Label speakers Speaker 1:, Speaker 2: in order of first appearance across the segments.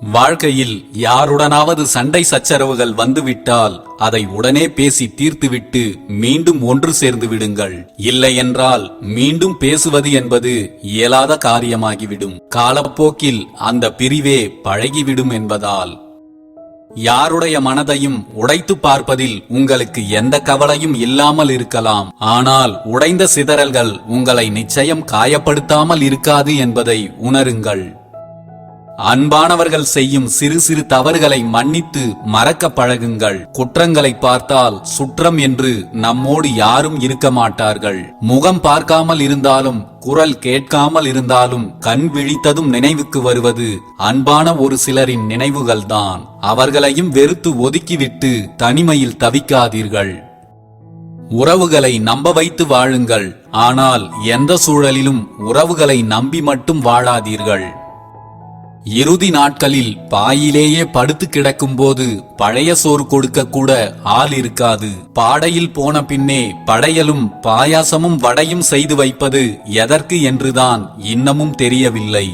Speaker 1: வாழ்க்கையில் யாருடனாவது சண்டை சச்சரவுகள் வந்துவிட்டால் அதை உடனே பேசி தீர்த்துவிட்டு மீண்டும் ஒன்று சேர்ந்து விடுங்கள். இல்லையென்றால் மீண்டும் பேசுவது என்பது இயலாத காரியமாகிவிடும். காலப்போக்கில் அந்த பிரிவே பழகிவிடும் என்பதால். யாருடைய மனதையும் உடைத்து பார்ப்பதில் உங்களுக்கு எந்த கவலையும் இல்லாமல் இருக்கலாம். ஆனால் உடைந்த சிதறல்கள் உங்களை நிச்சயம் காயப்படுத்தாமல் இருக்காது என்பதை உணருங்கள். அன்பானவர்கள் செய்யும் சிறு சிறு தவறுகளை மன்னித்து மறக்க பழகுங்கள். குற்றங்களை பார்த்தால் சுற்றம் என்று நம்மோடு யாரும் இருக்க மாட்டார்கள். முகம் பார்க்காமல் இருந்தாலும் குரல் கேட்காமல் இருந்தாலும் கண் விழித்ததும் நினைவுக்கு வருவது அன்பான ஒரு சிலரின் நினைவுகள்தான். அவர்களையும் வெறுத்து ஒதுக்கிவிட்டு தனிமையில் தவிக்காதீர்கள். உறவுகளை நம்ப வைத்து வாழுங்கள். ஆனால் எந்த சூழலிலும் உறவுகளை நம்பி மட்டும் வாழாதீர்கள். இறுதி நாட்களில் பாயிலேயே படுத்து கிடக்கும்போது பழைய சோறு கொடுக்க கூட ஆள் இருக்காது. பாடையில் போன பின்னே படையலும் பாயாசமும் வடையும் செய்து வைப்பது எதற்கு என்றுதான் இன்னமும் தெரியவில்லை.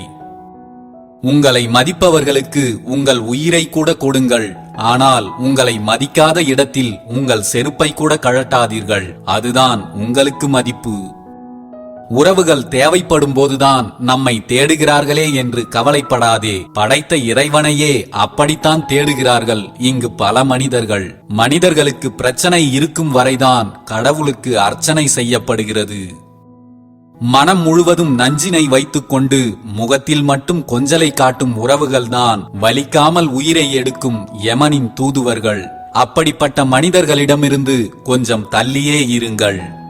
Speaker 1: உங்களை மதிப்பவர்களுக்கு உங்கள் உயிரை கூட கொடுங்கள். ஆனால் உங்களை மதிக்காத இடத்தில் உங்கள் செருப்பை கூட கழட்டாதீர்கள். அதுதான் உங்களுக்கு மதிப்பு. உறவுகள் தேவைப்படும் போதுதான் நம்மை தேடுகிறார்களே என்று கவலைப்படாதே. படைத்த இறைவனையே அப்படித்தான் தேடுகிறார்கள். இங்கு பல மனிதர்கள். மனிதர்களுக்கு பிரச்சனை இருக்கும் வரைதான் கடவுளுக்கு அர்ச்சனை செய்யப்படுகிறது. மனம் முழுவதும் நஞ்சினை வைத்துக்கொண்டு முகத்தில் மட்டும் கொஞ்சலை காட்டும் உறவுகள்தான் வலிக்காமல் உயிரை எடுக்கும் யமனின் தூதுவர்கள். அப்படிப்பட்ட மனிதர்களிடமிருந்து கொஞ்சம் தள்ளியே இருங்கள்.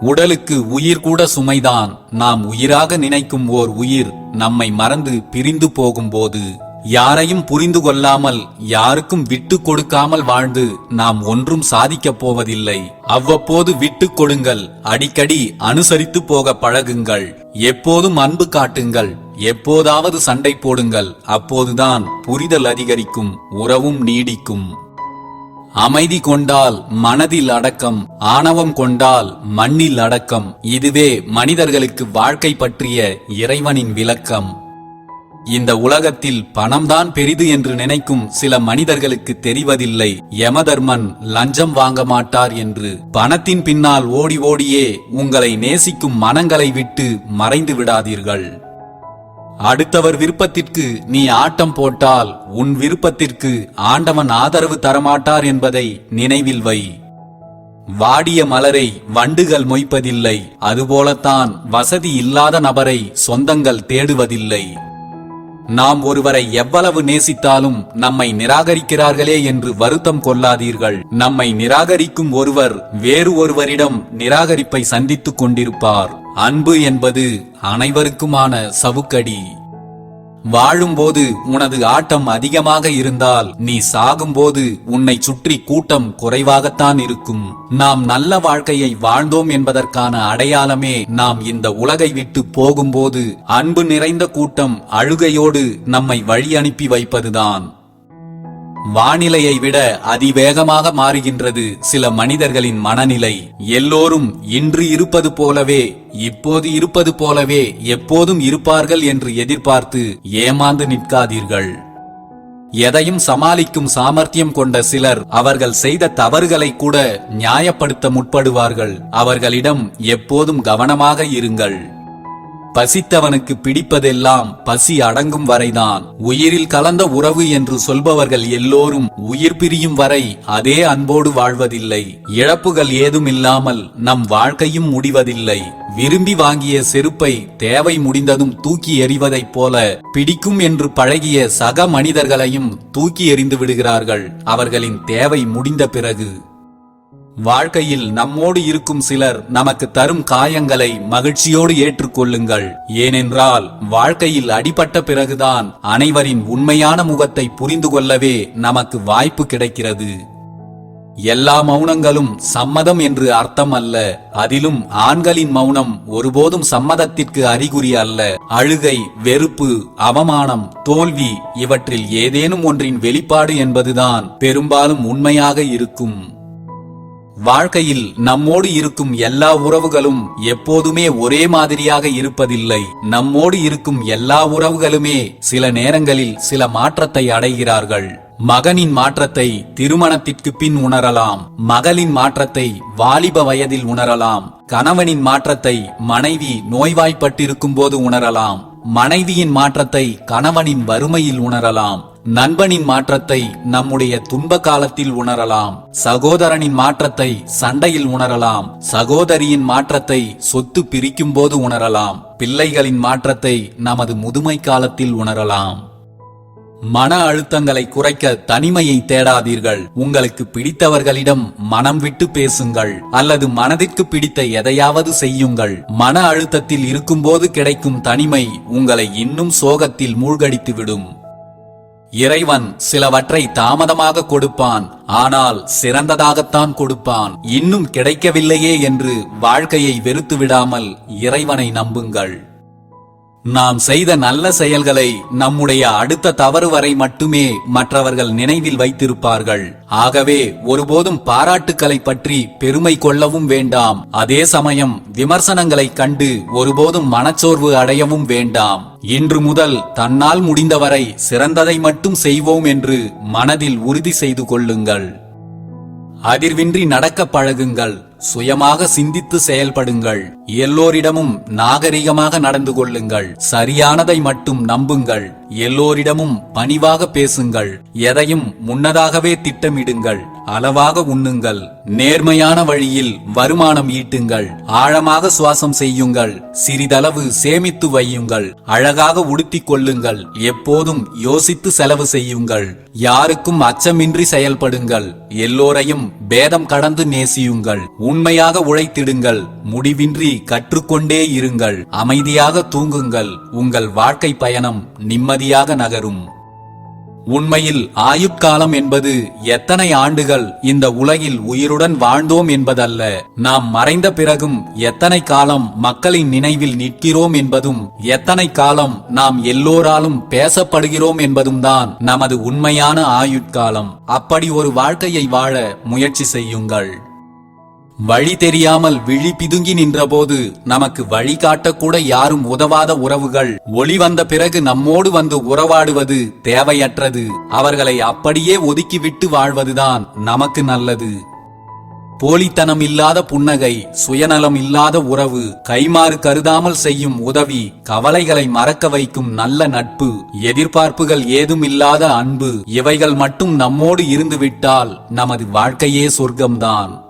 Speaker 1: உடலுக்கு உயிர் கூட சுமைதான். நாம் உயிராக நினைக்கும் ஓர் உயிர் நம்மை மறந்து பிரிந்து போகும்போது யாரையும் புரிந்து கொள்ளாமல் யாருக்கும் விட்டு கொடுக்காமல் வாழ்ந்து நாம் ஒன்றும் சாதிக்கப் போவதில்லை. அவ்வப்போது விட்டுக் கொடுங்கள் அடிக்கடி அனுசரித்து போக பழகுங்கள் எப்போதும் அன்பு காட்டுங்கள் எப்போதாவது சண்டை போடுங்கள் அப்போதுதான் புரிதல் அதிகரிக்கும் உறவும் நீடிக்கும். அமைதி கொண்டால் மனதில் அடக்கம் ஆணவம் கொண்டால் மண்ணில் அடக்கம். இதுவே மனிதர்களுக்கு வாழ்க்கை பற்றிய இறைவனின் விளக்கம். இந்த உலகத்தில் பணம்தான் பெரிது என்று நினைக்கும் சில மனிதர்களுக்கு தெரிவதில்லை. யமதர்மன் லஞ்சம் வாங்க மாட்டார் என்று. பணத்தின் பின்னால் ஓடி ஓடியே உங்களை நேசிக்கும் மனங்களை விட்டு மறைந்து விடாதீர்கள். அடுத்தவர் விருப்பத்திற்கு நீ ஆட்டம் போட்டால் உன் விருப்பத்திற்கு ஆண்டவன் ஆதரவு தரமாட்டார் என்பதை நினைவில் வை. வாடிய மலரை வண்டுகள் மொய்ப்பதில்லை அதுபோலத்தான் வசதி இல்லாத நபரை சொந்தங்கள் தேடுவதில்லை. நாம் ஒருவரை எவ்வளவு நேசித்தாலும் நம்மை நிராகரிக்கிறார்களே என்று வருத்தம் கொள்ளாதீர்கள். நம்மை நிராகரிக்கும் ஒருவர் வேறு ஒருவரிடம் நிராகரிப்பை சந்தித்துக் கொண்டிருப்பார். அன்பு என்பது அனைவருக்குமான சவுக்கடி. வாழும்போது உனது ஆட்டம் அதிகமாக இருந்தால் நீ சாகும்போது உன்னை சுற்றி கூட்டம் குறைவாகத்தான் இருக்கும். நாம் நல்ல வாழ்க்கையை வாழ்ந்தோம் என்பதற்கான அடையாளமே நாம் இந்த உலகை விட்டு போகும்போது அன்பு நிறைந்த கூட்டம் அழுகையோடு நம்மை வழி அனுப்பி வைப்பதுதான். வானிலையை விட அதிவேகமாக மாறுகின்றது சில மனிதர்களின் மனநிலை. எல்லோரும் இன்று இருப்பது போலவே இப்போது இருப்பது போலவே எப்போதும் இருப்பார்கள் என்று எதிர்பார்த்து ஏமாந்து நிற்காதீர்கள். எதையும் சமாளிக்கும் சாமர்த்தியம் கொண்ட சிலர் அவர்கள் செய்த தவறுகளை கூட நியாயப்படுத்த முற்படுவார்கள். அவர்களிடம் எப்போதும் கவனமாக இருங்கள். பசித்தவனுக்கு பிடிப்பதெல்லாம் பசி அடங்கும் வரைதான். உயிரில் கலந்த உறவு என்று சொல்பவர்கள் எல்லோரும் உயிர் பிரியும் வரை அதே அன்போடு வாழ்வதில்லை. இழப்புகள் ஏதும் இல்லாமல் நம் வாழ்க்கையும் முடிவதில்லை. விரும்பி வாங்கிய செருப்பை தேவை முடிந்ததும் தூக்கி எறிவதைப் போல பிடிக்கும் என்று பழகிய சக மனிதர்களையும் தூக்கி எறிந்து விடுகிறார்கள். அவர்களின் தேவை முடிந்த பிறகு வாழ்க்கையில் நம்மோடு இருக்கும் சிலர் நமக்கு தரும் காயங்களை மகிழ்ச்சியோடு ஏற்றுக்கொள்ளுங்கள். ஏனென்றால் வாழ்க்கையில் அடிபட்ட பிறகுதான் அனைவரின் உண்மையான முகத்தை புரிந்து கொள்ளவே நமக்கு வாய்ப்பு கிடைக்கிறது. எல்லா மௌனங்களும் சம்மதம் என்று அர்த்தம் அல்ல. அதிலும் ஆண்களின் மௌனம் ஒருபோதும் சம்மதத்திற்கு அறிகுறி அல்ல. அழுகை வெறுப்பு அவமானம் தோல்வி இவற்றில் ஏதேனும் ஒன்றின் வெளிப்பாடு என்பதுதான் பெரும்பாலும் உண்மையாக இருக்கும். வாழ்க்கையில் நம்மோடு இருக்கும் எல்லா உறவுகளும் எப்போதுமே ஒரே மாதிரியாக இருப்பதில்லை. நம்மோடு இருக்கும் எல்லா உறவுகளுமே சில நேரங்களில் சில மாற்றத்தை அடைகிறார்கள். மகனின் மாற்றத்தை திருமணத்திற்கு பின் உணரலாம். மகளின் மாற்றத்தை வாலிப வயதில் உணரலாம். கணவனின் மாற்றத்தை மனைவி நோய்வாய்ப்பட்டிருக்கும் போது உணரலாம். மனைவியின் மாற்றத்தை கணவனின் வறுமையில் உணரலாம். நண்பனின் மாற்றத்தை நம்முடைய துன்ப காலத்தில் உணரலாம். சகோதரனின் மாற்றத்தை சண்டையில் உணரலாம். சகோதரியின் மாற்றத்தை சொத்து பிரிக்கும் போது உணரலாம். பிள்ளைகளின் மாற்றத்தை நமது முதுமை காலத்தில் உணரலாம். மன அழுத்தங்களை குறைக்க தனிமையை தேடாதீர்கள். உங்களுக்கு பிடித்தவர்களிடம் மனம் விட்டு பேசுங்கள். அல்லது மனதிற்கு பிடித்த எதையாவது செய்யுங்கள். மன அழுத்தத்தில் இருக்கும்போது கிடைக்கும் தனிமை உங்களை இன்னும் சோகத்தில் மூழ்கடித்துவிடும். இறைவன் சிலவற்றை தாமதமாக கொடுப்பான் ஆனால் சிறந்ததாகத்தான் கொடுப்பான். இன்னும் கிடைக்கவில்லையே என்று வாழ்க்கையை வெறுத்து விடாமல் இறைவனை நம்புங்கள். நாம் செய்த நல்ல செயல்களை நம்முடைய அடுத்த தவறு வரை மட்டுமே மற்றவர்கள் நினைவில் வைத்திருப்பார்கள். ஆகவே ஒருபோதும் பாராட்டுக்களை பற்றி பெருமை கொள்ளவும் வேண்டாம். அதே சமயம் விமர்சனங்களைக் கண்டு ஒருபோதும் மனச்சோர்வு அடையவும் வேண்டாம். இன்று முதல் தன்னால் முடிந்தவரை சிறந்ததை மட்டும் செய்வோம் என்று மனதில் உறுதி செய்து கொள்ளுங்கள். அதிர்வின்றி நடக்க பழகுங்கள். சுயமாக சிந்தித்து செயல்படுங்கள். எல்லோரிடமும் நாகரிகமாக நடந்து கொள்ளுங்கள். சரியானதை மட்டும் நம்புங்கள். எல்லோரிடமும் பணிவாக பேசுங்கள். எதையும் முன்னதாகவே திட்டமிடுங்கள். அளவாக உண்ணுங்கள். நேர்மையான வழியில் வருமானம் ஈட்டுங்கள். ஆழமாக சுவாசம் செய்யுங்கள். சிறிதளவு சேமித்து வையுங்கள். அழகாக உடுத்திக் கொள்ளுங்கள். எப்போதும் யோசித்து செலவு செய்யுங்கள். யாருக்கும் அச்சமின்றி செயல்படுங்கள். எல்லோரையும் பேதம் கடந்து நேசியுங்கள். உண்மையாக உழைத்திடுங்கள். முடிவின்றி கற்றுக்கொண்டே இருங்கள். அமைதியாக தூங்குங்கள். உங்கள் வாழ்க்கை பயணம் நிம்மதியாக நகரும். உண்மையில் ஆயுட்காலம் என்பது எத்தனை ஆண்டுகள் இந்த உலகில் உயிருடன் வாழ்ந்தோம் என்பதல்ல. நாம் மறைந்த பிறகும் எத்தனை காலம் மக்களின் நினைவில் நிற்கிறோம் என்பதும் எத்தனை காலம் நாம் எல்லோராலும் பேசப்படுகிறோம் என்பதும் தான் நமது உண்மையான ஆயுட்காலம். அப்படி ஒரு வாழ்க்கையை வாழ முயற்சி செய்யுங்கள். வழி தெரியாமல் விழி பிதுங்கி நின்றபோது நமக்கு வழி காட்டக்கூட யாரும் உதவாத உறவுகள். ஒளி வந்த பிறகு நம்மோடு வந்து உறவாடுவது தேவையற்றது. அவர்களை அப்படியே ஒதுக்கிவிட்டு வாழ்வதுதான் நமக்கு நல்லது. போலித்தனம் இல்லாத புன்னகை சுயநலம் இல்லாத உறவு கைமாறு கருதாமல் செய்யும் உதவி கவலைகளை மறக்க வைக்கும் நல்ல நட்பு எதிர்பார்ப்புகள் ஏதும் இல்லாத அன்பு இவைகள் மட்டும் நம்மோடு இருந்துவிட்டால் நமது வாழ்க்கையே சொர்க்கம்தான்.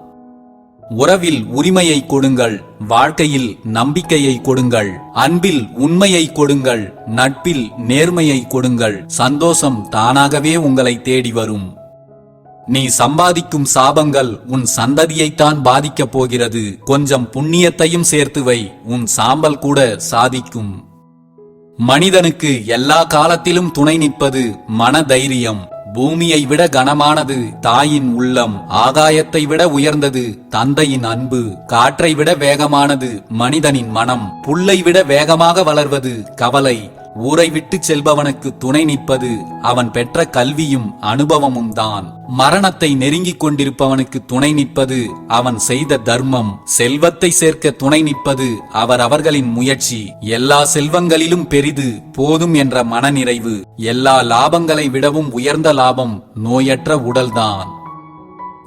Speaker 1: உறவில் உரிமையை கொடுங்கள் வாழ்க்கையில் நம்பிக்கையை கொடுங்கள் அன்பில் உண்மையை கொடுங்கள் நட்பில் நேர்மையை கொடுங்கள் சந்தோஷம் தானாகவே உங்களை தேடி வரும். நீ சம்பாதிக்கும் சாபங்கள் உன் சந்ததியைத்தான் பாதிக்கப் போகிறது கொஞ்சம் புண்ணியத்தையும் சேர்த்து வை உன் சாம்பல் கூட சாதிக்கும். மனிதனுக்கு எல்லா காலத்திலும் துணை நிற்பது மன தைரியம் பூமியை விட கனமானது தாயின் உள்ளம் ஆகாயத்தை விட உயர்ந்தது தந்தையின் அன்பு காற்றை விட வேகமானது மனிதனின் மனம் புல்லை விட வேகமாக வளர்வது கவலை. ஊரை விட்டு செல்பவனுக்கு துணை நிற்பது அவன் பெற்ற கல்வியும் அனுபவமும் தான் மரணத்தை நெருங்கிக் கொண்டிருப்பவனுக்கு துணை நிற்பது அவன் செய்த தர்மம். செல்வத்தை சேர்க்க துணை நிற்பது அவர் அவர்களின் முயற்சி. எல்லா செல்வங்களிலும் பெரிது போதும் என்ற மனநிறைவு. எல்லா லாபங்களை விடவும் உயர்ந்த லாபம் நோயற்ற உடல்தான்.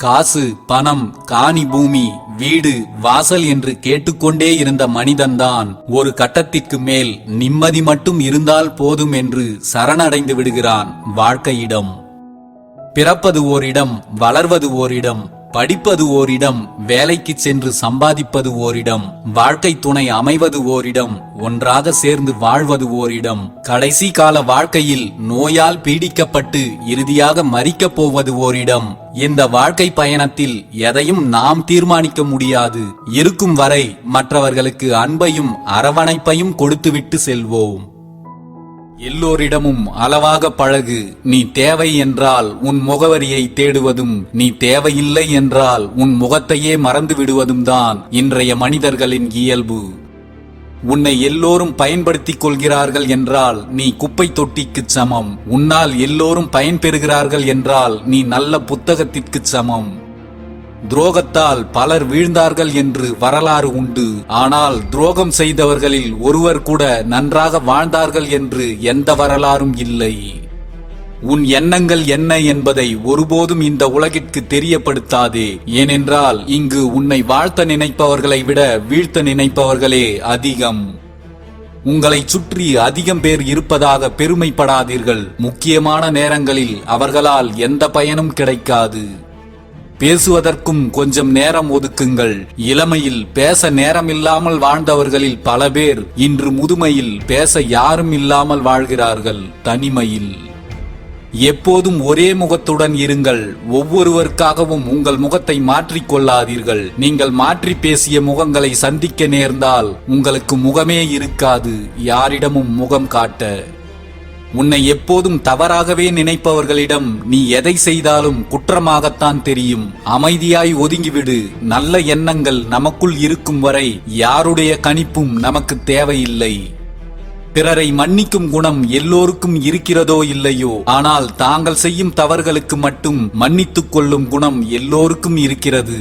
Speaker 1: காசு பணம் காணி பூமி வீடு வாசல் என்று கேட்டுக்கொண்டே இருந்த மனிதன்தான் ஒரு கட்டத்திற்கு மேல் நிம்மதி மட்டும் இருந்தால் போதும் என்று சரணடைந்து விடுகிறான் வாழ்க்கையிடம். பிறப்பது ஓரிடம் வளர்வது ஓரிடம் படிப்பது ஓரிடம் வேலைக்கு சென்று சம்பாதிப்பது ஓரிடம் வாழ்க்கை துணை அமைவது ஓரிடம் ஒன்றாக சேர்ந்து வாழ்வது ஓரிடம். கடைசி கால வாழ்க்கையில் நோயால் பீடிக்கப்பட்டு இறுதியாக மறிக்கப் போவது ஓரிடம். இந்த வாழ்க்கை பயணத்தில் எதையும் நாம் தீர்மானிக்க முடியாது. இருக்கும் வரை மற்றவர்களுக்கு அன்பையும் அரவணைப்பையும் கொடுத்துவிட்டு செல்வோம். எல்லோரிடமும் அளவாக பழகு. நீ தேவை என்றால் உன் முகவரியை தேடுவதும் நீ தேவையில்லை என்றால் உன் முகத்தையே மறந்து விடுவதும் தான் இன்றைய மனிதர்களின் இயல்பு. உன்னை எல்லோரும் பயன்படுத்திக் கொள்கிறார்கள் என்றால் நீ குப்பை தொட்டிக்குச் சமம். உன்னால் எல்லோரும் பயன்பெறுகிறார்கள் என்றால் நீ நல்ல புத்தகத்திற்கு சமம். துரோகத்தால் பலர் வீழ்ந்தார்கள் என்று வரலாறு உண்டு. ஆனால் துரோகம் செய்தவர்களில் ஒருவர் கூட நன்றாக வாழ்ந்தார்கள் என்று எந்த வரலாறும் இல்லை. உன் எண்ணங்கள் என்ன என்பதை ஒருபோதும் இந்த உலகிற்கு தெரியப்படுத்தாதே. ஏனென்றால் இங்கு உன்னை வாழ்த்த நினைப்பவர்களை விட வீழ்த்த நினைப்பவர்களே அதிகம். உங்களை சுற்றி அதிகம் பேர் இருப்பதாக பெருமைப்படாதீர்கள். முக்கியமான நேரங்களில் அவர்களால் எந்த பயனும் கிடைக்காது. பேசுவதற்கும் கொஞ்சம் நேரம் ஒதுக்குங்கள். இளமையில் பேச நேரமில்லாமல் வாழ்ந்தவர்களில் பல பேர் இன்று முதுமையில் பேச யாரும் இல்லாமல் வாழ்கிறார்கள். தனிமையில். எப்போதும் ஒரே முகத்துடன் இருங்கள். ஒவ்வொருவருக்காகவும் உங்கள் முகத்தை மாற்றிக் கொள்ளாதீர்கள். நீங்கள் மாற்றி பேசிய முகங்களை சந்திக்க நேர்ந்தால் உங்களுக்கு முகமே இருக்காது. யாரிடமும் முகம் காட்ட உன்னை எப்போதும் தவறாகவே நினைப்பவர்களிடம் நீ எதை செய்தாலும் குற்றமாகத்தான் தெரியும். அமைதியாய் ஒதுங்கிவிடு. நல்ல எண்ணங்கள் நமக்குள் இருக்கும் வரை யாருடைய கணிப்பும் நமக்கு தேவையில்லை. பிறரை மன்னிக்கும் குணம் எல்லோருக்கும் இருக்கிறதோ இல்லையோ? ஆனால் தாங்கள் செய்யும் தவறுகளுக்கு மட்டும் மன்னித்துக் கொள்ளும் குணம் எல்லோருக்கும் இருக்கிறது.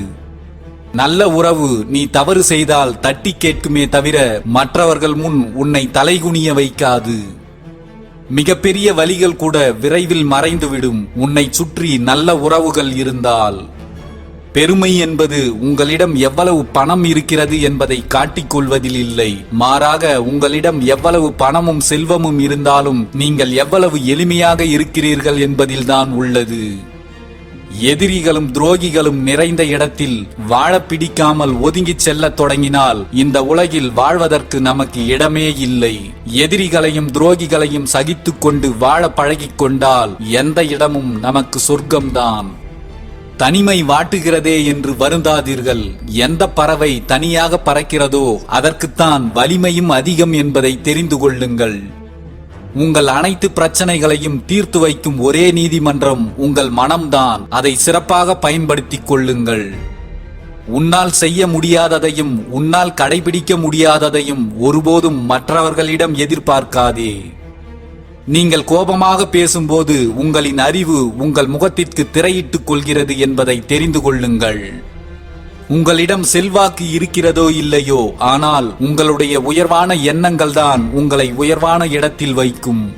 Speaker 1: நல்ல உறவு நீ தவறு செய்தால் தட்டி கேட்குமே தவிர மற்றவர்கள் முன் உன்னை தலைகுனிய வைக்காது. மிகப்பெரிய வலிகள் கூட விரைவில் மறைந்துவிடும். உன்னை சுற்றி நல்ல உறவுகள் இருந்தால். பெருமை என்பது உங்களிடம் எவ்வளவு பணம் இருக்கிறது என்பதை காட்டிக் கொள்வதில் இல்லை. மாறாக உங்களிடம் எவ்வளவு பணமும் செல்வமும் இருந்தாலும் நீங்கள் எவ்வளவு எளிமையாக இருக்கிறீர்கள் என்பதில்தான் உள்ளது. எதிரிகளும் துரோகிகளும் நிறைந்த இடத்தில் வாழ பிடிக்காமல் ஒதுங்கிச் செல்லத் தொடங்கினால் இந்த உலகில் வாழ்வதற்கு நமக்கு இடமே இல்லை. எதிரிகளையும் துரோகிகளையும் சகித்து கொண்டு வாழ பழகிக் கொண்டால் எந்த இடமும் நமக்கு சொர்க்கம்தான். தனிமை வாட்டுகிறதே என்று வருந்தாதீர்கள். எந்த பறவை தனியாக பறக்கிறதோ அதற்குத்தான் வலிமையும் அதிகம் என்பதை தெரிந்து கொள்ளுங்கள். உங்கள் அனைத்து பிரச்சனைகளையும் தீர்த்து வைக்கும் ஒரே நீதிமன்றம் உங்கள் மனம்தான். அதை சிறப்பாக பயன்படுத்திக் கொள்ளுங்கள். உன்னால் செய்ய முடியாததையும் உன்னால் கடைபிடிக்க முடியாததையும் ஒருபோதும் மற்றவர்களிடம் எதிர்பார்க்காதே. நீங்கள் கோபமாக பேசும்போது உங்களின் அறிவு உங்கள் முகத்திற்கு திரையிட்டுக் கொள்கிறது என்பதை தெரிந்து கொள்ளுங்கள். உங்களிடம் செல்வாக்கு இருக்கிறதோ இல்லையோ? ஆனால் உங்களுடைய உயர்வான எண்ணங்கள் தான் உங்களை உயர்வான இடத்தில் வைக்கும்.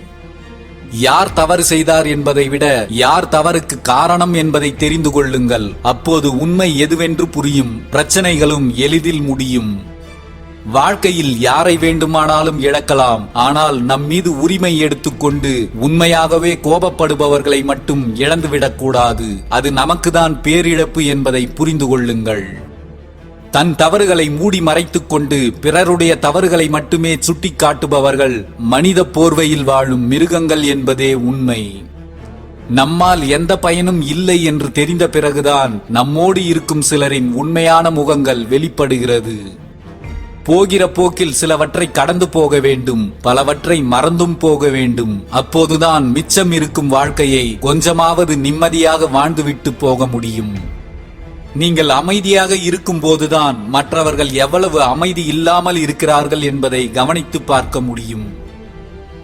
Speaker 1: யார் தவறு செய்தார் என்பதை விட யார் தவறுக்கு காரணம் என்பதை தெரிந்து கொள்ளுங்கள். அப்போது உண்மை எதுவென்று புரியும். பிரச்சனைகளும் எளிதில் முடியும். வாழ்க்கையில் யாரை வேண்டுமானாலும் இழக்கலாம். ஆனால் நம் மீது உரிமை எடுத்துக்கொண்டு உண்மையாகவே கோபப்படுபவர்களை மட்டும் இழந்துவிடக்கூடாது. அது நமக்குதான் பேரிழப்பு என்பதை புரிந்து கொள்ளுங்கள். தன் தவறுகளை மூடி மறைத்துக் கொண்டு பிறருடைய தவறுகளை மட்டுமே சுட்டிக்காட்டுபவர்கள் மனித போர்வையில் வாழும் மிருகங்கள் என்பதே உண்மை. நம்மால் எந்த பயனும் இல்லை என்று தெரிந்த பிறகுதான் நம்மோடு இருக்கும் சிலரின் உண்மையான முகங்கள் வெளிப்படுகிறது. போகிற போக்கில் சிலவற்றை கடந்து போக வேண்டும் பலவற்றை மறந்தும் போக வேண்டும். அப்போதுதான் மிச்சம் இருக்கும் வாழ்க்கையை கொஞ்சமாவது நிம்மதியாக வாழ்ந்துவிட்டு போக முடியும். நீங்கள் அமைதியாக இருக்கும் போதுதான் மற்றவர்கள் எவ்வளவு அமைதி இல்லாமல் இருக்கிறார்கள் என்பதை கவனித்து பார்க்க முடியும்.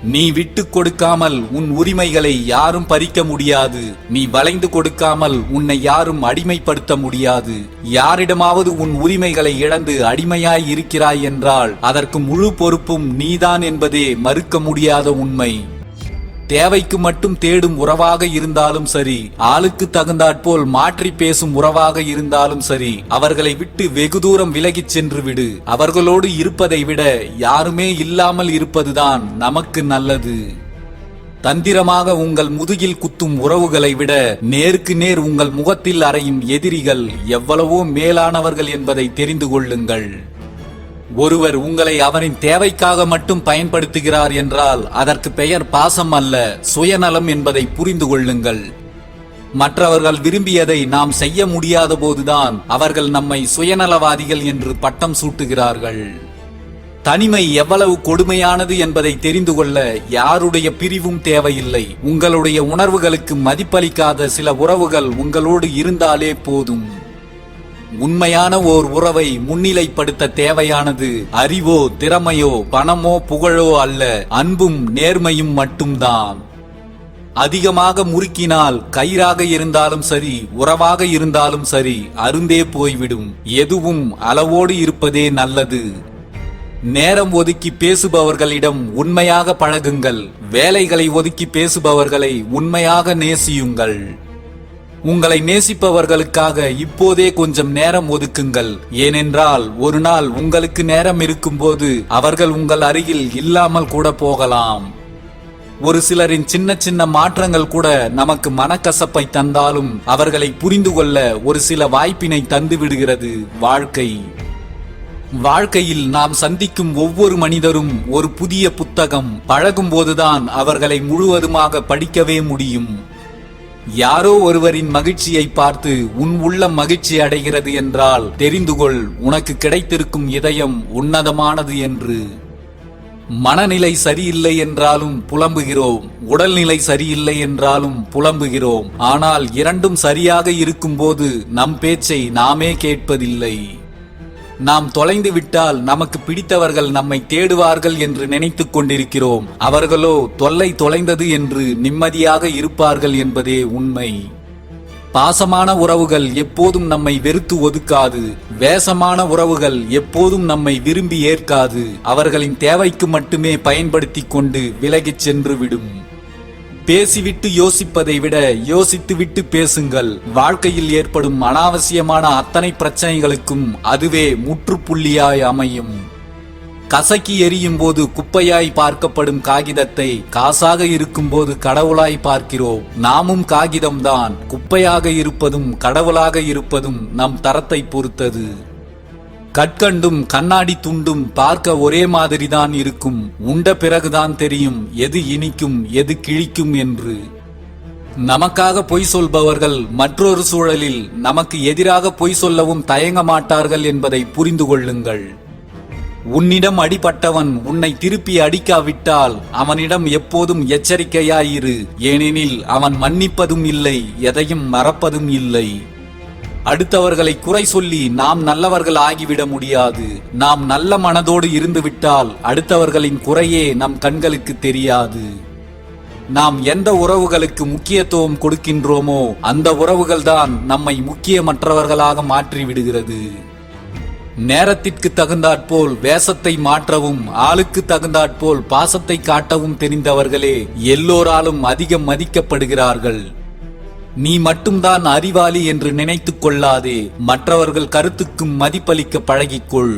Speaker 1: நீ விட்டு கொடுக்காமல் உன் உரிமைகளை யாரும் பறிக்க முடியாது. நீ வளைந்து கொடுக்காமல் உன்னை யாரும் அடிமைப்படுத்த முடியாது. யாரிடமாவது உன் உரிமைகளை இழந்து அடிமையாய் இருக்கிறாய் என்றால் அதற்கு முழு பொறுப்பும் நீதான் என்பதே மறுக்க முடியாத உண்மை. தேவைக்கு மட்டும் தேடும் உறவாக இருந்தாலும் சரி ஆளுக்கு தகுந்தாற்போல் மாற்றி பேசும் உறவாக இருந்தாலும் சரி அவர்களை விட்டு வெகு தூரம் விலகிச் சென்று விடு. அவர்களோடு இருப்பதை விட யாருமே இல்லாமல் இருப்பதுதான் நமக்கு நல்லது. தந்திரமாக உங்கள் முதுகில் குத்தும் உறவுகளை விட நேருக்கு நேர் உங்கள் முகத்தில் அறையும் எதிரிகள் எவ்வளவோ மேலானவர்கள் என்பதை தெரிந்து கொள்ளுங்கள். ஒருவர் உங்களை அவரின் தேவைக்காக மட்டும் பயன்படுத்துகிறார் என்றால் அதற்கு பெயர் பாசம் அல்ல சுயநலம் என்பதை புரிந்து கொள்ளுங்கள். மற்றவர்கள் விரும்பியதை நாம் செய்ய முடியாத போதுதான் அவர்கள் நம்மை சுயநலவாதிகள் என்று பட்டம் சூட்டுகிறார்கள். தனிமை எவ்வளவு கொடுமையானது என்பதை தெரிந்து கொள்ள யாருடைய பிரிவும் தேவையில்லை. உங்களுடைய உணர்வுகளுக்கு மதிப்பளிக்காத சில உறவுகள் உங்களோடு இருந்தாலே போதும். உண்மையான ஓர் உறவை முன்னிலைப்படுத்த தேவையானது அறிவோ திறமையோ பணமோ புகழோ அல்ல அன்பும் நேர்மையும் மட்டும்தான். அதிகமாக முறுக்கினால் கயிறாக இருந்தாலும் சரி உறவாக இருந்தாலும் சரி அருந்தே போய்விடும். எதுவும் அளவோடு இருப்பதே நல்லது. நேரம் ஒதுக்கி பேசுபவர்களிடம் உண்மையாக பழகுங்கள். வேலைகளை ஒதுக்கி பேசுபவர்களை உண்மையாக நேசியுங்கள். உங்களை நேசிப்பவர்களுக்காக இப்போதே கொஞ்சம் நேரம் ஒதுக்குங்கள். ஏனென்றால் ஒரு நாள் உங்களுக்கு நேரம் இருக்கும்போது அவர்கள் உங்கள் அருகில் இல்லாமல் கூட போகலாம். ஒரு சிலரின் சின்ன சின்ன மாற்றங்கள் கூட நமக்கு மனக்கசப்பை தந்தாலும் அவர்களை புரிந்து கொள்ள ஒரு சில வாய்ப்பினை தந்து விடுகிறது. வாழ்க்கை. வாழ்க்கையில் நாம் சந்திக்கும் ஒவ்வொரு மனிதரும் ஒரு புதிய புத்தகம். பழகும்போதுதான் அவர்களை முழுவதுமாக படிக்கவே முடியும். யாரோ ஒருவரின் மகிழ்ச்சியை பார்த்து உன் உள்ளம் மகிழ்ச்சி அடைகிறது என்றால் தெரிந்து கொள் உனக்கு கிடைத்திருக்கும் இதயம் உன்னதமானது என்று. மனநிலை சரியில்லை என்றாலும் புலம்புகிறோம் உடல்நிலை சரியில்லை என்றாலும் புலம்புகிறோம். ஆனால் இரண்டும் சரியாக இருக்கும்போது நம் பேச்சை நாமே கேட்பதில்லை. நாம் தொலைந்து விட்டால் நமக்கு பிடித்தவர்கள் நம்மை தேடுவார்கள் என்று நினைத்துக் கொண்டிருக்கிறோம். அவர்களோ தொல்லை தொலைந்தது என்று நிம்மதியாக இருப்பார்கள் என்பதே உண்மை. பாசமான உறவுகள் எப்போதும் நம்மை வெறுத்து ஒதுக்காது. வேசமான உறவுகள் எப்போதும் நம்மை விரும்பி ஏற்காது. அவர்களின் தேவைக்கு மட்டுமே பயன்படுத்தி கொண்டு விலகிச் சென்று விடும். பேசிவிட்டு யோசிப்பதை விட யோசித்துவிட்டு பேசுங்கள். வாழ்க்கையில் ஏற்படும் அனாவசியமான அத்தனை பிரச்சனைகளுக்கும் அதுவே முற்றுப்புள்ளியாய் அமையும். கசக்கி எரியும் போது குப்பையாய் பார்க்கப்படும் காகிதத்தை காசாக இருக்கும்போது கடவுளாய் பார்க்கிறோம். நாமும் காகிதம்தான். குப்பையாக இருப்பதும் கடவுளாக இருப்பதும் நம் தரத்தை பொறுத்தது. கற்கண்டும் கண்ணாடி துண்டும் பார்க்க ஒரே மாதிரிதான் இருக்கும். உண்ட பிறகுதான் தெரியும் எது இனிக்கும் எது கிழிக்கும் என்று. நமக்காக பொய் சொல்பவர்கள் மற்றொரு சூழலில் நமக்கு எதிராக பொய் சொல்லவும் தயங்க மாட்டார்கள் என்பதை புரிந்து கொள்ளுங்கள். உன்னிடம் அடிபட்டவன் உன்னை திருப்பி அடிக்காவிட்டால் அவனிடம் எப்போதும் எச்சரிக்கையாயிரு. ஏனெனில் அவன் மன்னிப்பதும் இல்லை எதையும் மறப்பதும் இல்லை. அடுத்தவர்களை குறை சொல்லி நாம் நல்லவர்கள் ஆகிவிட முடியாது. நாம் நல்ல மனதோடு இருந்துவிட்டால் அடுத்தவர்களின் குறையே நம் கண்களுக்கு தெரியாது. நாம் எந்த உறவுகளுக்கு முக்கியத்துவம் கொடுக்கின்றோமோ அந்த உறவுகள்தான் நம்மை முக்கியமற்றவர்களாக மாற்றி விடுகிறது நேரத்திற்கு தகுந்தாற்போல் வேஷத்தை மாற்றவும் ஆளுக்கு தகுந்தாற்போல் பாசத்தை காட்டவும் தெரிந்தவர்களே எல்லோராலும் அதிகம் மதிக்கப்படுகிறார்கள். நீ மட்டும்தான் அறிவாளி என்று நினைத்துக் கொள்ளாதே. மற்றவர்கள் கருத்துக்கும் மதிப்பளிக்க பழகிக்கொள்.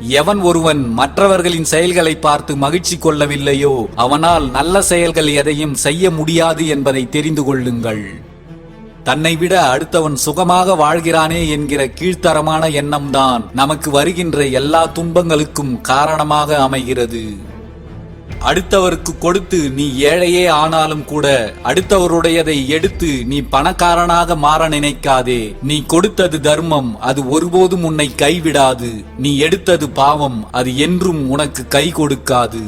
Speaker 1: எவன் ஒருவன் மற்றவர்களின் செயல்களை பார்த்து மகிழ்ச்சி கொள்ளவில்லையோ அவனால் நல்ல செயல்கள் எதையும் செய்ய முடியாது என்பதை தெரிந்து கொள்ளுங்கள். தன்னை விட அடுத்தவன் சுகமாக வாழ்கிறானே என்கிற கீழ்த்தரமான எண்ணம்தான் நமக்கு வருகின்ற எல்லா துன்பங்களுக்கும் காரணமாக அமைகிறது. அடுத்தவருக்கு கொடுத்து நீ ஏழையே ஆனாலும் கூட அடுத்தவருடையதை எடுத்து நீ பணக்காரனாக மாற நினைக்காதே. நீ கொடுத்தது தர்மம் அது ஒருபோதும் உன்னை கைவிடாது. நீ எடுத்தது பாவம் அது என்றும் உனக்கு கை கொடுக்காது.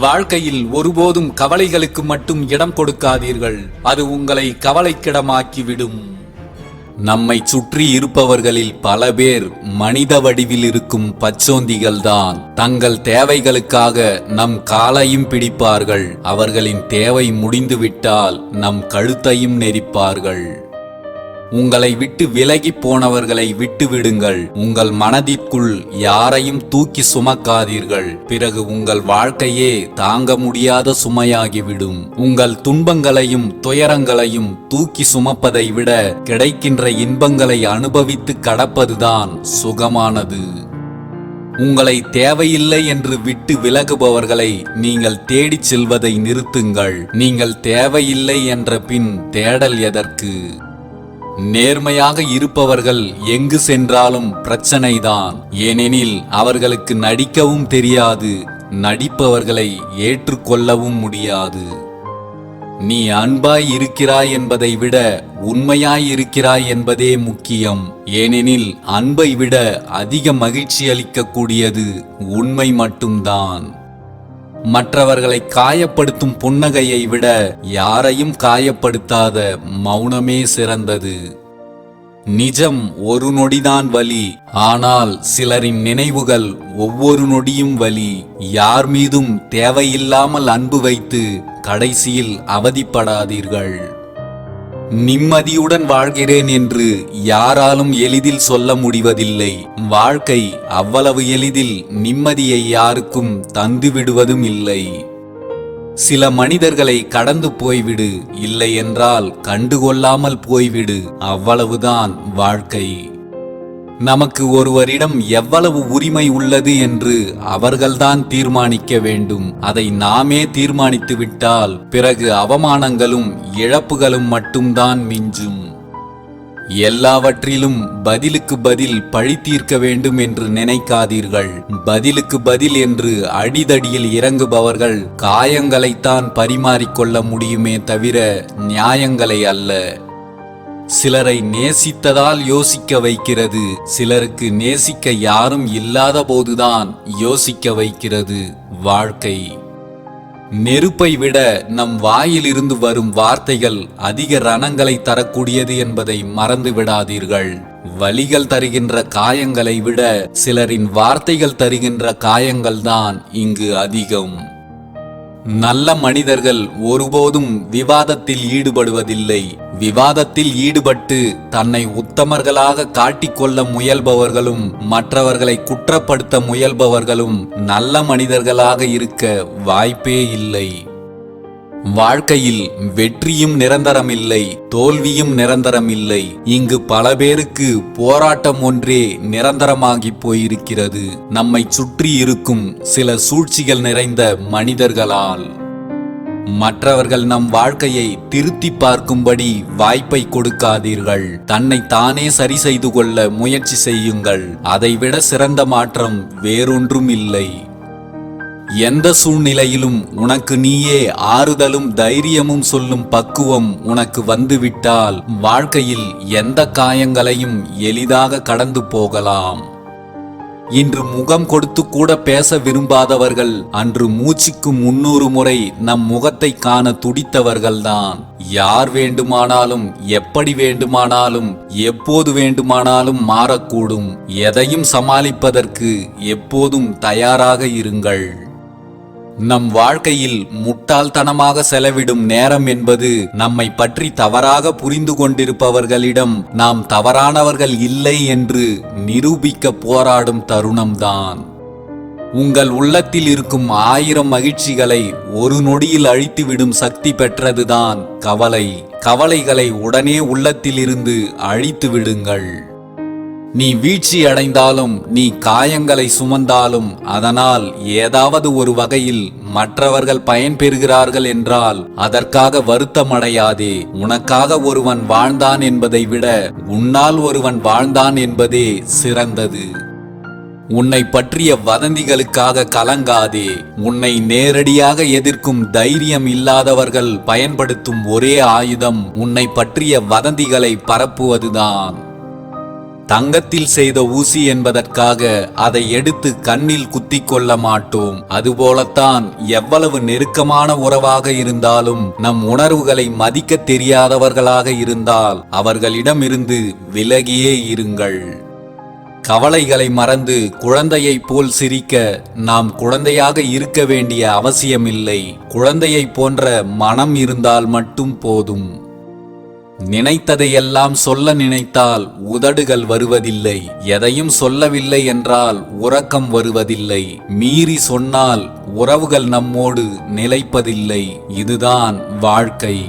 Speaker 1: வாழ்க்கையில் ஒருபோதும் கவலைகளுக்கு மட்டும் இடம் கொடுக்காதீர்கள். அது உங்களை கவலைக்கிடமாக்கிவிடும். நம்மை சுற்றி இருப்பவர்களில் பல பேர் மனித வடிவில் இருக்கும் பச்சோந்திகள்தான். தங்கள் தேவைகளுக்காக நம் காலையும் பிடிப்பார்கள். அவர்களின் தேவை முடிந்துவிட்டால் நம் கழுத்தையும் நெரிப்பார்கள். உங்களை விட்டு விலகி போனவர்களை விட்டுவிடுங்கள். உங்கள் மனதிற்குள் யாரையும் தூக்கி சுமக்காதீர்கள். பிறகு உங்கள் வாழ்க்கையே தாங்க முடியாத சுமையாகிவிடும். உங்கள் துன்பங்களையும் துயரங்களையும் தூக்கி சுமப்பதை விட கிடைக்கின்ற இன்பங்களை அனுபவித்து கடப்பதுதான் சுகமானது. உங்களை தேவையில்லை என்று விட்டு விலகுபவர்களை நீங்கள் தேடிச் செல்வதை நிறுத்துங்கள். நீங்கள் தேவையில்லை என்ற பின் தேடல் எதற்கு? நேர்மையாக இருப்பவர்கள் எங்கு சென்றாலும் பிரச்சனைதான். ஏனெனில் அவர்களுக்கு நடிக்கவும் தெரியாது நடிப்பவர்களை ஏற்றுக்கொள்ளவும் முடியாது. நீ அன்பாய் இருக்கிறாய் என்பதை விட உண்மையாய் இருக்கிறாய் என்பதே முக்கியம். ஏனெனில் அன்பை விட அதிக மகிழ்ச்சி அளிக்கக்கூடியது உண்மை மட்டும்தான். மற்றவர்களை காயப்படுத்தும் புன்னகையை விட யாரையும் காயப்படுத்தாத மௌனமே சிறந்தது. நிஜம் ஒரு நொடிதான் வலி ஆனால் சிலரின் நினைவுகள் ஒவ்வொரு நொடியும் வலி. யார் மீதும் தேவையில்லாமல் அன்பு வைத்து கடைசியில் அவதிப்படாதீர்கள். நிம்மதியுடன் வாழ்கிறேன் என்று யாராலும் எளிதில் சொல்ல முடிவதில்லை. வாழ்க்கை அவ்வளவு எளிதில் நிம்மதியை யாருக்கும் தந்துவிடுவதும் இல்லை. சில மனிதர்களை கடந்து போய்விடு இல்லை என்றால் கண்டுகொள்ளாமல் போய்விடு. அவ்வளவுதான் வாழ்க்கை. நமக்கு ஒருவரிடம் எவ்வளவு உரிமை உள்ளது என்று அவர்கள்தான் தீர்மானிக்க வேண்டும். அதை நாமே தீர்மானித்து விட்டால் பிறகு அவமானங்களும் இழப்புகளும் மட்டும்தான் மிஞ்சும். எல்லாவற்றிலும் பதிலுக்கு பதில் பழி தீர்க்க வேண்டும் என்று நினைக்காதீர்கள். பதிலுக்கு பதில் என்று அடிதடியில் இறங்குபவர்கள் காயங்களைத்தான் பரிமாறிக்கொள்ள முடியுமே தவிர நியாயங்களை அல்ல. சிலரை நேசித்ததால் யோசிக்க வைக்கிறது சிலருக்கு நேசிக்க யாரும் இல்லாத போதுதான் யோசிக்க வைக்கிறது வாழ்க்கை. நெருப்பை விட நம் வாயிலிருந்து வரும் வார்த்தைகள் அதிக ரணங்களை தரக்கூடியது என்பதை மறந்து விடாதீர்கள் வலிகள் தருகின்ற காயங்களை விட சிலரின் வார்த்தைகள் தருகின்ற காயங்கள்தான் இங்கு அதிகம். நல்ல மனிதர்கள் ஒருபோதும் விவாதத்தில் ஈடுபடுவதில்லை. விவாதத்தில் ஈடுபட்டு தன்னை உத்தமர்களாக காட்டிக்கொள்ள முயல்பவர்களும் மற்றவர்களை குற்றப்படுத்த முயல்பவர்களும் நல்ல மனிதர்களாக இருக்க வாய்ப்பே இல்லை. வாழ்க்கையில் வெற்றியும் நிரந்தரமில்லை தோல்வியும் நிரந்தரமில்லை. இங்கு பல பேருக்கு போராட்டம் ஒன்றே நிரந்தரமாகி போயிருக்கிறது. நம்மை சுற்றி இருக்கும் சில சூழ்ச்சிகள் நிறைந்த மனிதர்களால். மற்றவர்கள் நம் வாழ்க்கையை திருத்தி பார்க்கும்படி வாய்ப்பை கொடுக்காதீர்கள். தன்னை தானே சரி செய்து கொள்ள முயற்சி செய்யுங்கள். அதைவிட சிறந்த மாற்றம் வேறொன்றும் இல்லை எந்த சூழ்நிலையிலும் உனக்கு நீயே ஆறுதலும் தைரியமும் சொல்லும் பக்குவம் உனக்கு வந்துவிட்டால் வாழ்க்கையில் எந்த காயங்களையும் எளிதாக கடந்து போகலாம். இன்று முகம் கொடுத்து கூட பேச விரும்பாதவர்கள் அன்று மூச்சுக்கு முன்னூறு முறை நம் முகத்தை காண துடித்தவர்கள்தான். யார் வேண்டுமானாலும் எப்படி வேண்டுமானாலும் எப்போது வேண்டுமானாலும் மாறக்கூடும். எதையும் சமாளிப்பதற்கு எப்போதும் தயாராக இருங்கள். நம் வாழ்க்கையில் முட்டாள்தனமாக செலவிடும் நேரம் என்பது நம்மை பற்றி தவறாக புரிந்து கொண்டிருப்பவர்களிடம் நாம் தவறானவர்கள் இல்லை என்று நிரூபிக்க போராடும் தருணம்தான். உங்கள் உள்ளத்தில் இருக்கும் ஆயிரம் மகிழ்ச்சிகளை ஒரு நொடியில் அழித்துவிடும் சக்தி பெற்றதுதான் கவலை. கவலைகளை உடனே உள்ளத்திலிருந்து அழித்து விடுங்கள் நீ வீழ்ச்சி அடைந்தாலும் நீ காயங்களை சுமந்தாலும் அதனால் ஏதாவது ஒரு வகையில் மற்றவர்கள் பயன்பெறுகிறார்கள் என்றால் அதற்காக வருத்தமடையாதே உனக்காக ஒருவன் வாழ்ந்தான் என்பதை விட உன்னால் ஒருவன் வாழ்ந்தான் என்பதே சிறந்தது. உன்னை பற்றிய வதந்திகளுக்காக கலங்காதே. உன்னை நேரடியாக எதிர்க்கும் தைரியம் இல்லாதவர்கள் பயன்படுத்தும் ஒரே ஆயுதம் உன்னை பற்றிய வதந்திகளை பரப்புவதுதான். தங்கத்தில் செய்த ஊசி என்பதற்காக அதை எடுத்து கண்ணில் குத்தி கொள்ள மாட்டோம். அதுபோலத்தான் எவ்வளவு நெருக்கமான உறவாக இருந்தாலும் நம் உணர்வுகளை மதிக்க தெரியாதவர்களாக இருந்தால் அவர்களிடமிருந்து விலகியே இருங்கள். கவலைகளை மறந்து குழந்தையைப் போல் சிரிக்க நாம் குழந்தையாக இருக்க வேண்டிய அவசியமில்லை. குழந்தையைப் போன்ற மனம் இருந்தால் மட்டும் போதும். நினைத்ததையெல்லாம் சொல்ல நினைத்தால் உதடுகள் வருவதில்லை. எதையும் சொல்லவில்லை என்றால் உறக்கம் வருவதில்லை. மீறி சொன்னால் உறவுகள் நம்மோடு நிலைப்பதில்லை. இதுதான் வாழ்க்கை.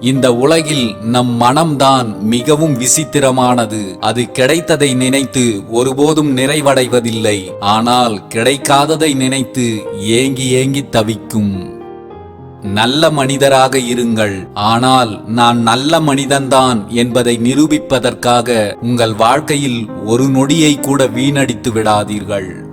Speaker 1: இந்த உலகில் நம் மனம்தான் மிகவும் விசித்திரமானது. அது கிடைத்ததை நினைத்து ஒருபோதும் நிறைவடைவதில்லை. ஆனால் கிடைக்காததை நினைத்து ஏங்கி ஏங்கி தவிக்கும். நல்ல மனிதராக இருங்கள். ஆனால் நான் நல்ல மனிதன்தான் என்பதை நிரூபிப்பதற்காக உங்கள் வாழ்க்கையில் ஒரு நொடியை கூட வீணடித்து விடாதீர்கள்.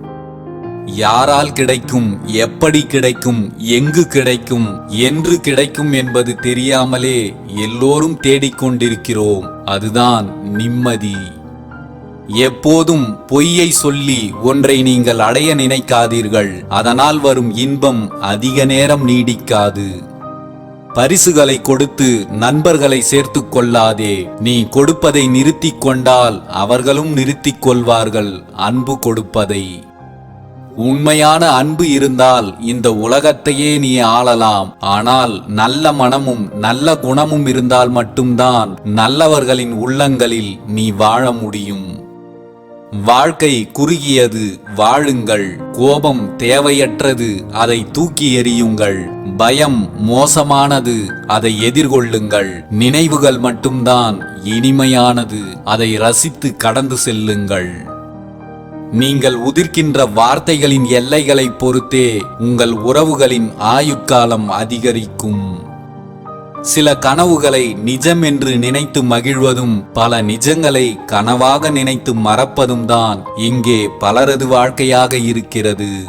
Speaker 1: யாரால் கிடைக்கும் எப்படி கிடைக்கும் எங்கு கிடைக்கும் என்று கிடைக்கும் என்பது தெரியாமலே எல்லோரும் தேடிக்கொண்டிருக்கிறோம். அதுதான் நிம்மதி. எப்போதும் பொய்யை சொல்லி ஒன்றை நீங்கள் அடைய நினைக்காதீர்கள். அதனால் வரும் இன்பம் அதிக நேரம் நீடிக்காது. பரிசுகளை கொடுத்து நண்பர்களை சேர்த்துக் கொள்ளாதே. நீ கொடுப்பதை நிறுத்திக் கொண்டால் அவர்களும் நிறுத்திக் கொள்வார்கள் அன்பு கொடுப்பதை. உண்மையான அன்பு இருந்தால் இந்த உலகத்தையே நீ ஆளலாம். ஆனால் நல்ல மனமும் நல்ல குணமும் இருந்தால் மட்டும்தான் நல்லவர்களின் உள்ளங்களில் நீ வாழ முடியும். வாழ்க்கை குறுகியது வாழுங்கள். கோபம் தேவையற்றது அதை தூக்கி எறியுங்கள். பயம் மோசமானது அதை எதிர்கொள்ளுங்கள். நினைவுகள் மட்டும்தான் இனிமையானது அதை ரசித்து கடந்து செல்லுங்கள். நீங்கள் உதிர்க்கின்ற வார்த்தைகளின் எல்லைகளைப் பொறுத்தே உங்கள் உறவுகளின் ஆயுட்காலம் அதிகரிக்கும். சில கனவுகளை நிஜம் என்று நினைத்து மகிழ்வதும் பல நிஜங்களை கனவாக நினைத்து மறப்பதும் தான் இங்கே பலரது வாழ்க்கையாக இருக்கிறது.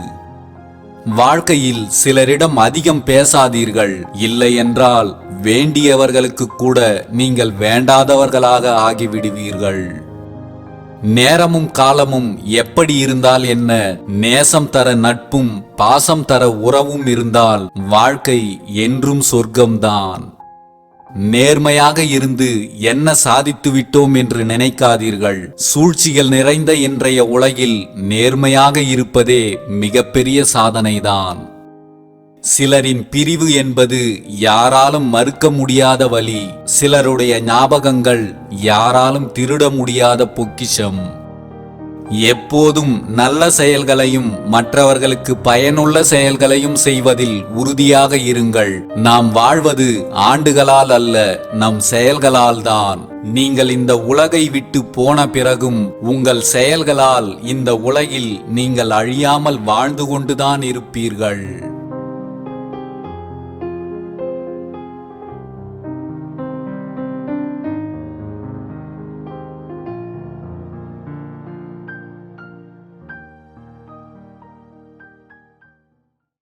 Speaker 1: வாழ்க்கையில் சிலரிடம் அதிகம் பேசாதீர்கள். இல்லை என்றால் வேண்டியவர்களுக்கு கூட நீங்கள் வேண்டாதவர்களாக ஆகிவிடுவீர்கள். நேரமும் காலமும் எப்படி இருந்தால் என்ன? நேசம் தர நட்பும் பாசம் தர உறவும் இருந்தால் வாழ்க்கை என்றும் சொர்க்கம்தான். நேர்மையாக இருந்து என்ன சாதித்து விட்டோம் என்று நினைக்காதீர்கள். சூழ்ச்சிகள் நிறைந்த இன்றைய உலகில் நேர்மையாக இருப்பதே மிகப்பெரிய சாதனைதான். சிலரின் பிரிவு என்பது யாராலும் மறுக்க முடியாத வழி சிலருடைய ஞாபகங்கள் யாராலும் திருட முடியாத பொக்கிஷம். எப்போதும் நல்ல செயல்களையும் மற்றவர்களுக்கு பயனுள்ள செயல்களையும் செய்வதில் உறுதியாக இருங்கள். நாம் வாழ்வது ஆண்டுகளால் அல்ல நம் செயல்களால் தான். நீங்கள் இந்த உலகை விட்டு போன பிறகும் உங்கள் செயல்களால் இந்த உலகில் நீங்கள் அழியாமல் வாழ்ந்து கொண்டுதான் இருப்பீர்கள்.